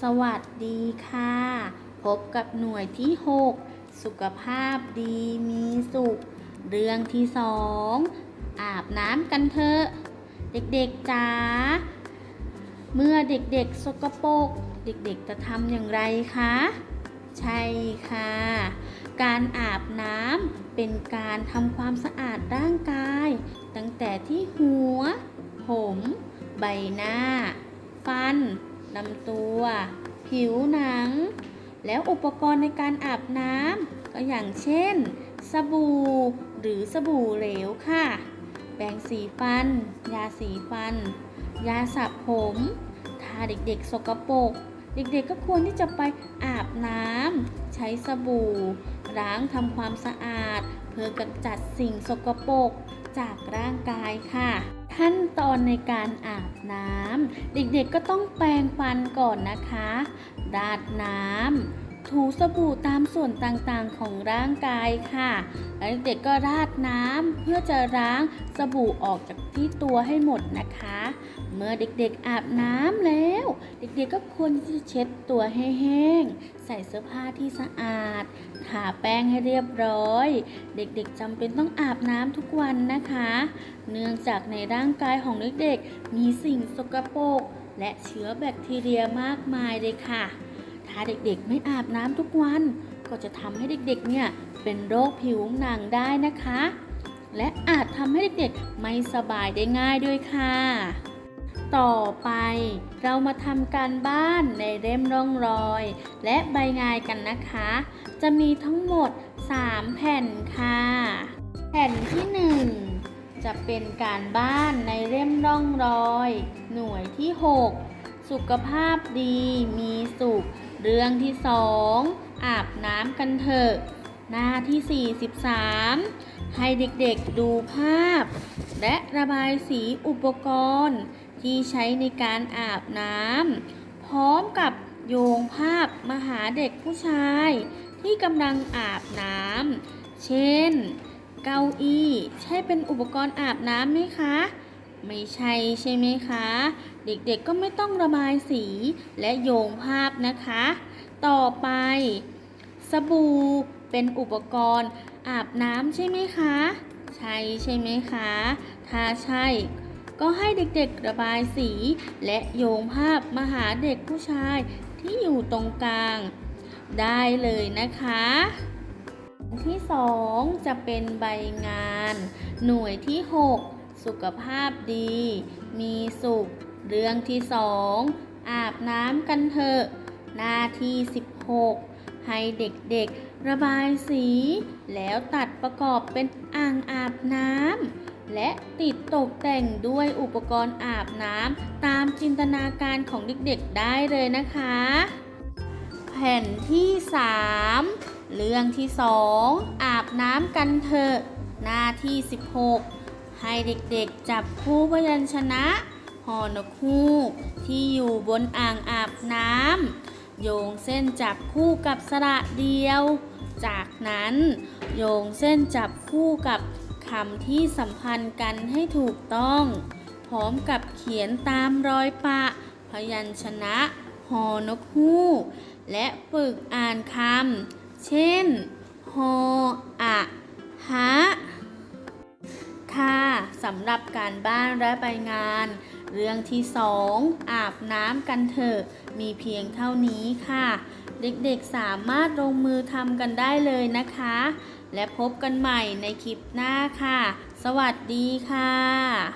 สวัสดีค่ะ พบกับหน่วยที่ 6 สุขภาพดีมีสุข เรื่องที่สองอาบน้ำกันเถอะ เด็กๆจ๋าเมื่อเด็กๆ สกปรกเด็กๆจะทำอย่างไรคะ ใช่ค่ะ การอาบน้ำเป็นการทำความสะอาดร่างกาย ตั้งแต่ที่หัว ผม ใบหน้า ฟัน ลำตัว ผิวหนัง แล้วอุปกรณ์ในการอาบน้ำก็อย่างเช่น สบู่หรือสบู่เหลวค่ะแปรงสีฟัน ยาสีฟัน ยาสระผม ถ้าเด็กๆ สกปรกเด็กๆ ก็ควรที่จะไปอาบน้ำใช้สบู่ ล้างทำความสะอาด เพื่อกำจัดสิ่งสกปรกจากร่างกายค่ะ ขั้นตอนในการอาบน้ำเด็กๆก็ต้องแปรงฟันก่อนนะคะ ดาดน้ำ ถูสบู่ตามส่วนต่างๆของร่างกายค่ะแล้วเด็กๆก็ราดน้ำเพื่อจะล้างสบู่ออกจากที่ตัวให้หมดนะคะ เมื่อเด็กๆอาบน้ำแล้ว เด็กๆก็ควรที่จะเช็ดตัวให้แห้ง ใส่เสื้อผ้าที่สะอาด ทาแป้งให้เรียบร้อย เด็กๆจำเป็นต้องอาบน้ำทุกวันนะคะ เนื่องจากในร่างกายของเด็กๆมีสิ่งสกปรกและเชื้อแบคทีเรียมากมายเลยค่ะ ถ้าเด็กๆไม่อาบน้ำทุกวัน ก็จะทำให้เด็กๆเนี่ยเป็นโรคผิวหนังได้นะคะ และอาจทำให้เด็กๆไม่สบายได้ง่ายด้วยค่ะ ต่อไปเรามาทำการบ้านในเล่มร่องรอย และใบงานกันนะคะ จะมีทั้งหมด 3 แผ่นค่ะ แผ่นที่ 1 จะเป็นการบ้านในเล่มร่องรอย หน่วยที่ 6 สุขภาพดีมีสุข เรื่องที่2อาบน้ำกันเถอะ หน้าที่ 43 ให้เด็กๆดูภาพ และระบายสีอุปกรณ์ ที่ใช้ในการอาบน้ำพร้อมกับโยงภาพมาหาเด็กผู้ชาย ที่กำลังอาบน้ำเช่น เก้าอี้ ใช่เป็นอุปกรณ์อาบน้ำไหมคะ ไม่ใช่ใช่ไหมคะ เด็กๆก็ไม่ต้องระบายสีและโยงภาพนะคะ ต่อไป สบู่เป็นอุปกรณ์อาบน้ำใช่ไหมคะ ใช่ใช่ไหมคะ ถ้าใช่ ก็ให้เด็กๆระบายสี และโยงภาพมาหาเด็กผู้ชายที่อยู่ตรงกลาง ได้เลยนะคะที่ 2 จะเป็นใบงาน หน่วยที่ 6 สุขภาพดี มีสุข เรื่องที่2อาบน้ำกันเถอะ หน้าที่ 16 ให้เด็กๆ ระบายสี แล้วตัดประกอบเป็นอ่างอาบน้ำและติดตกแต่งด้วยอุปกรณ์อาบน้ำตามจินตนาการของเด็กๆได้เลยนะคะ แผ่นที่ 3 เรื่องที่ 2 อาบน้ำกันเถอะ หน้าที่ 16 ให้เด็กๆจับคู่พยัญชนะหอนกคู่ที่อยู่บนอ่างอาบน้ำโยงเส้นจับคู่กับสระเดียว จากนั้นโยงเส้นจับคู่กับคำที่สัมพันธ์กันให้ถูกต้อง พร้อมกับเขียนตามรอยปะ พยัญชนะหอนกฮูกและฝึกอ่านคำ เช่นฮออะ ฮะ ค่ะสำหรับการบ้านและใบงาน เรื่องที่สองอาบน้ำกันเถอะ มีเพียงเท่านี้ค่ะ เด็กๆสามารถลงมือทำกันได้เลยนะคะ และพบกันใหม่ในคลิปหน้าค่ะ สวัสดีค่ะ